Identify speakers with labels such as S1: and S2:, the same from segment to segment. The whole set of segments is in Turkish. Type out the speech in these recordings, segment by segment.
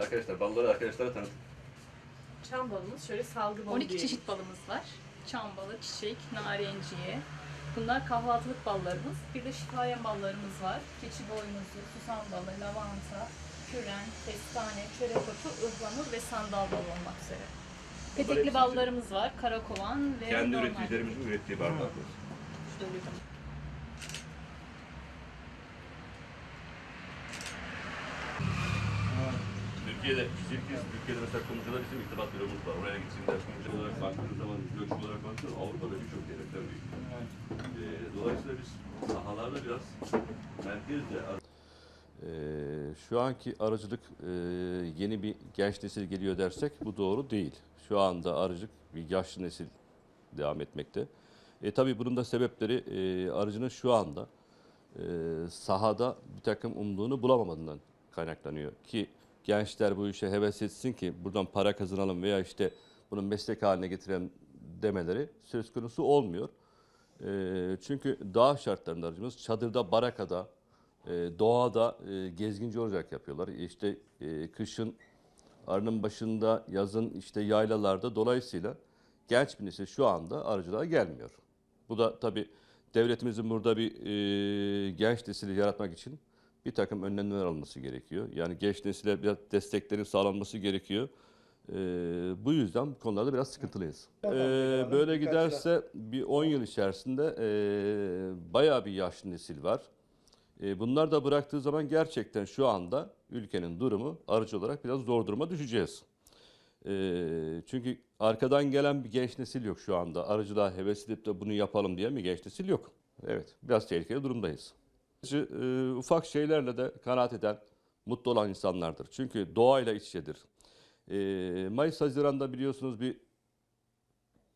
S1: Arkadaşlar balları arkadaşlara tanıt.
S2: Çam balımız şöyle salgı balı
S3: 12
S2: diye
S3: çeşit balımız var. Çam balı, çiçek, narenciye. Bunlar kahvaltılık ballarımız. Bir de şifayen ballarımız var. Keçi boynuzu, susam balı, lavanta, küren, kestane, çörek otu, ıhlamur ve sandal balı olmak üzere. Petekli ballarımız var. Karakovan ve
S1: Kendi
S3: normal
S1: üreticilerimizin ürettiği bardak.
S3: Şöyle bir-
S1: Türkiye'de, biz Türkiye'de mesela kumcular bizim irtibat büromuz var. Oraya gitsinler kumcu olarak baktığınız zaman, göç olarak baktığınız Avrupa'da birçok devletler büyük. Ee, dolayısıyla biz sahalarda biraz merkezde
S4: Ee, şu anki arıcılık e, yeni bir genç nesil geliyor dersek bu doğru değil. Şu anda arıcılık bir yaşlı nesil devam etmekte. E, tabii bunun da sebepleri e, arıcının şu anda e, sahada bir takım umduğunu bulamamadığından kaynaklanıyor. Ki gençler bu işe heves etsin ki buradan para kazanalım veya işte bunu meslek haline getirelim demeleri söz konusu olmuyor. E, çünkü dağ şartlarında arıcımız çadırda, barakada, e, doğada e, gezginci olarak yapıyorlar. İşte e, kışın arının başında, yazın işte yaylalarda dolayısıyla genç bir nesil şu anda arıcılığa gelmiyor. Bu da tabii devletimizin burada bir e, genç nesili yaratmak için bir takım önlemler alması gerekiyor. Yani genç nesile biraz desteklerin sağlanması gerekiyor. E, bu yüzden bu konularda biraz sıkıntılıyız. E, böyle giderse bir 10 yıl içerisinde e, bayağı bir yaşlı nesil var. E, Bunlar da bıraktığı zaman gerçekten şu anda ülkenin durumu arıcı olarak biraz zor duruma düşeceğiz. E, Çünkü arkadan gelen bir genç nesil yok şu anda. Arıcılığa heves edip de bunu yapalım diye bir genç nesil yok. Evet, biraz tehlikeli durumdayız. E, ufak şeylerle de kanaat eden, mutlu olan insanlardır. Çünkü doğayla iç içedir. E, Mayıs-Haziran'da biliyorsunuz bir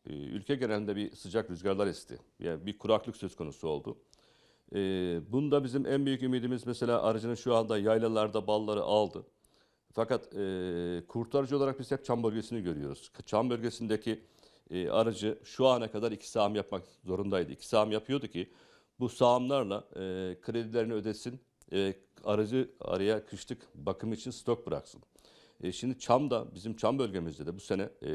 S4: e, ülke genelinde bir sıcak rüzgarlar esti. Yani bir kuraklık söz konusu oldu. Ee, bunda bizim en büyük ümidimiz mesela arıcının şu anda yaylalarda balları aldı. Fakat e, kurtarıcı olarak biz hep Çam bölgesini görüyoruz. Çam bölgesindeki e, arıcı şu ana kadar iki sağım yapmak zorundaydı. İki sağım yapıyordu ki bu sağımlarla e, kredilerini ödesin, e, arıcı araya kışlık bakım için stok bıraksın. E, şimdi Çam'da, bizim Çam bölgemizde de bu sene e,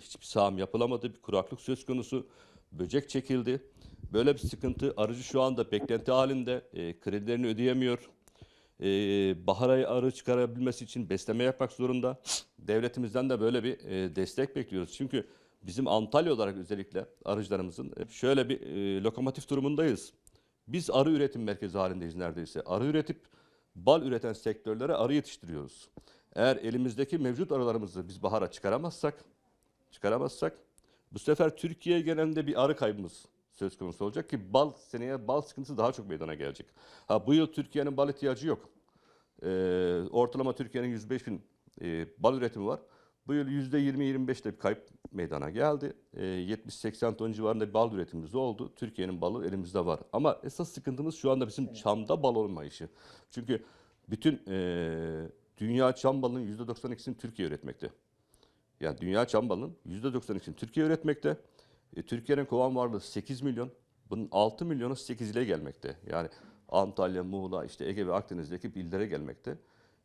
S4: hiçbir sağım yapılamadı. Bir kuraklık söz konusu. Böcek çekildi. Böyle bir sıkıntı. Arıcı şu anda beklenti halinde. E, kredilerini ödeyemiyor. E, bahar ayı arı çıkarabilmesi için besleme yapmak zorunda. Devletimizden de böyle bir e, destek bekliyoruz. Çünkü bizim Antalya olarak özellikle arıcılarımızın şöyle bir e, lokomotif durumundayız. Biz arı üretim merkezi halindeyiz neredeyse. Arı üretip bal üreten sektörlere arı yetiştiriyoruz. Eğer elimizdeki mevcut arılarımızı biz bahara çıkaramazsak, çıkaramazsak bu sefer Türkiye genelinde bir arı kaybımız söz konusu olacak ki bal seneye bal sıkıntısı daha çok meydana gelecek. Ha bu yıl Türkiye'nin bal ihtiyacı yok. Ee, ortalama Türkiye'nin 105 bin e, bal üretimi var. Bu yıl %20-25'te bir kayıp meydana geldi. Ee, 70-80 ton civarında bal üretimimiz oldu. Türkiye'nin balı elimizde var. Ama esas sıkıntımız şu anda bizim çamda bal olmayışı. Çünkü bütün e, dünya çam balının %92'sini Türkiye üretmekte. Yani dünya çam balının %92'sini Türkiye üretmekte. E, Türkiye'nin kovan varlığı 8 milyon. Bunun 6 milyonu 8 ile gelmekte. Yani Antalya, Muğla, işte Ege ve Akdeniz'deki illere gelmekte.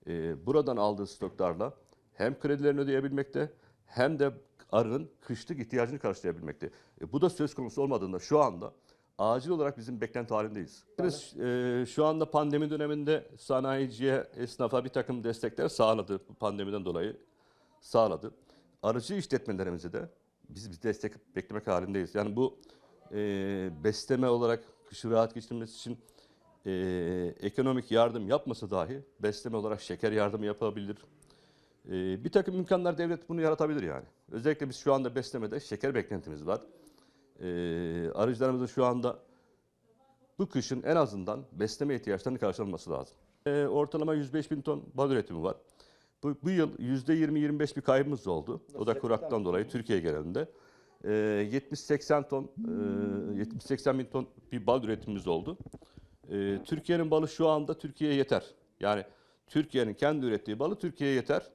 S4: E, buradan aldığı stoklarla hem kredilerini ödeyebilmekte hem de arının kışlık ihtiyacını karşılayabilmekte. E, bu da söz konusu olmadığında şu anda acil olarak bizim beklenti halindeyiz. Biz e, şu anda pandemi döneminde sanayiciye, esnafa bir takım destekler sağladı. Pandemiden dolayı sağladı. Arıcı işletmelerimize de biz bir destek beklemek halindeyiz. Yani bu e, besleme olarak kışı rahat geçirmesi için e, ekonomik yardım yapmasa dahi besleme olarak şeker yardımı yapabilir. E, bir takım imkanlar devlet bunu yaratabilir yani. Özellikle biz şu anda beslemede şeker beklentimiz var. E, arıcılarımızın şu anda bu kışın en azından besleme ihtiyaçlarını karşılanması lazım. E, ortalama 105 bin ton bal üretimi var. Bu, bu yıl %20-25 bir kaybımız oldu. O da kuraktan dolayı Türkiye genelinde. E, 70-80 ton, e, 70-80 bin ton bir bal üretimimiz oldu. E, Türkiye'nin balı şu anda Türkiye'ye yeter. Yani Türkiye'nin kendi ürettiği balı Türkiye'ye yeter.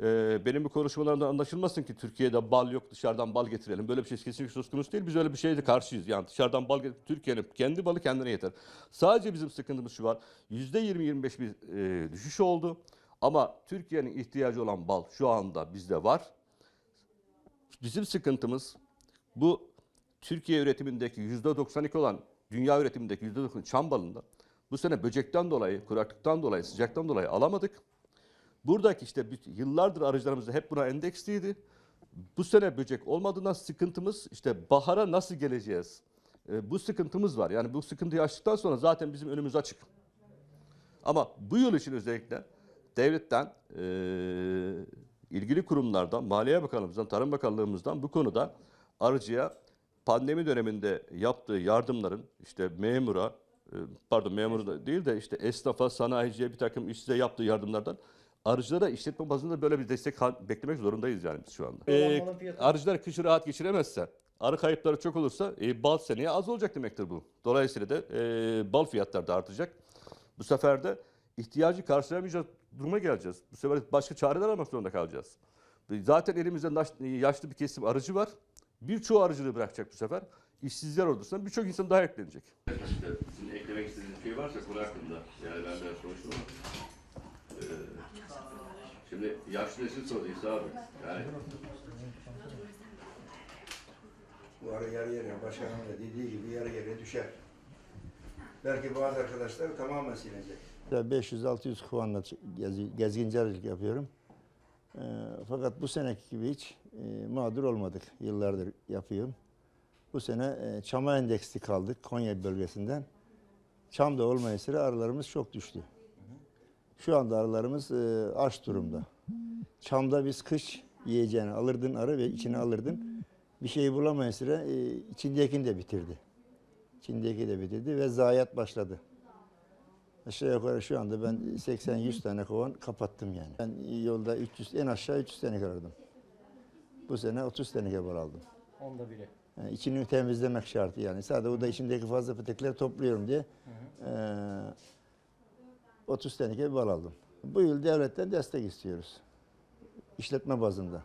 S4: E, benim bu konuşmalarımdan anlaşılmasın ki Türkiye'de bal yok dışarıdan bal getirelim. Böyle bir şey kesinlikle söz konusu değil. Biz öyle bir şeye de karşıyız. Yani dışarıdan bal Türkiye'nin kendi balı kendine yeter. Sadece bizim sıkıntımız şu var. %20-25 bir e, düşüş oldu. Ama Türkiye'nin ihtiyacı olan bal şu anda bizde var. Bizim sıkıntımız bu Türkiye üretimindeki %92 olan dünya üretimindeki %90 çam balında bu sene böcekten dolayı, kuraklıktan dolayı, sıcaktan dolayı alamadık. Buradaki işte yıllardır arıcılarımız hep buna endeksliydi. Bu sene böcek olmadığından sıkıntımız işte bahara nasıl geleceğiz? E, bu sıkıntımız var. Yani bu sıkıntıyı aştıktan sonra zaten bizim önümüz açık. Ama bu yıl için özellikle devletten, e, ilgili kurumlardan, Maliye Bakanlığımızdan, Tarım Bakanlığımızdan bu konuda arıcıya pandemi döneminde yaptığı yardımların işte memura, e, pardon memuru değil de işte esnafa, sanayiciye bir takım işsize yaptığı yardımlardan arıcılara işletme bazında böyle bir destek beklemek zorundayız yani biz şu anda. E, arıcılar kışı rahat geçiremezse, arı kayıpları çok olursa e, bal seneye az olacak demektir bu. Dolayısıyla da e, bal fiyatları da artacak. Bu sefer de ihtiyacı karşılayamayacağız duruma geleceğiz. Bu sefer başka çareler aramak zorunda kalacağız. Zaten elimizde naş- yaşlı bir kesim arıcı var. Birçoğu arıcılığı bırakacak bu sefer. İşsizler ordusuna birçok insan daha eklenecek.
S1: İşte sizin eklemek istediğiniz bir şey varsa konu hakkında. Yani ben biraz konuştum ama. Ee, şimdi yaşlı nesil sordu İsa abi. Yani
S5: Bu ara yarı yarıya başkanım da dediği gibi yarı yarıya düşer. Belki bazı arkadaşlar tamamen silinecek.
S6: 500-600 kovanla gezi, gezgincerlik yapıyorum. Ee, fakat bu seneki gibi hiç e, mağdur olmadık. Yıllardır yapıyorum. Bu sene e, çama endeksli kaldık Konya bölgesinden. Çamda olmayısıyla arılarımız çok düştü. Şu anda arılarımız e, aç durumda. Çamda biz kış yiyeceğini alırdın arı ve içine alırdın. Bir şey bulamayısıyla e, içindekini de bitirdi. İçindeki de bitirdi ve zayiat başladı. Aşağı yukarı şu anda ben 80-100 tane kovan kapattım yani. Ben yolda 300, en aşağı 300 tane alırdım. Bu sene 30 tane bal aldım.
S7: Onda biri.
S6: Yani içini temizlemek şartı yani. Sadece o da içindeki fazla petekleri topluyorum diye eee 30 tane bal aldım. Bu yıl devletten destek istiyoruz. İşletme bazında.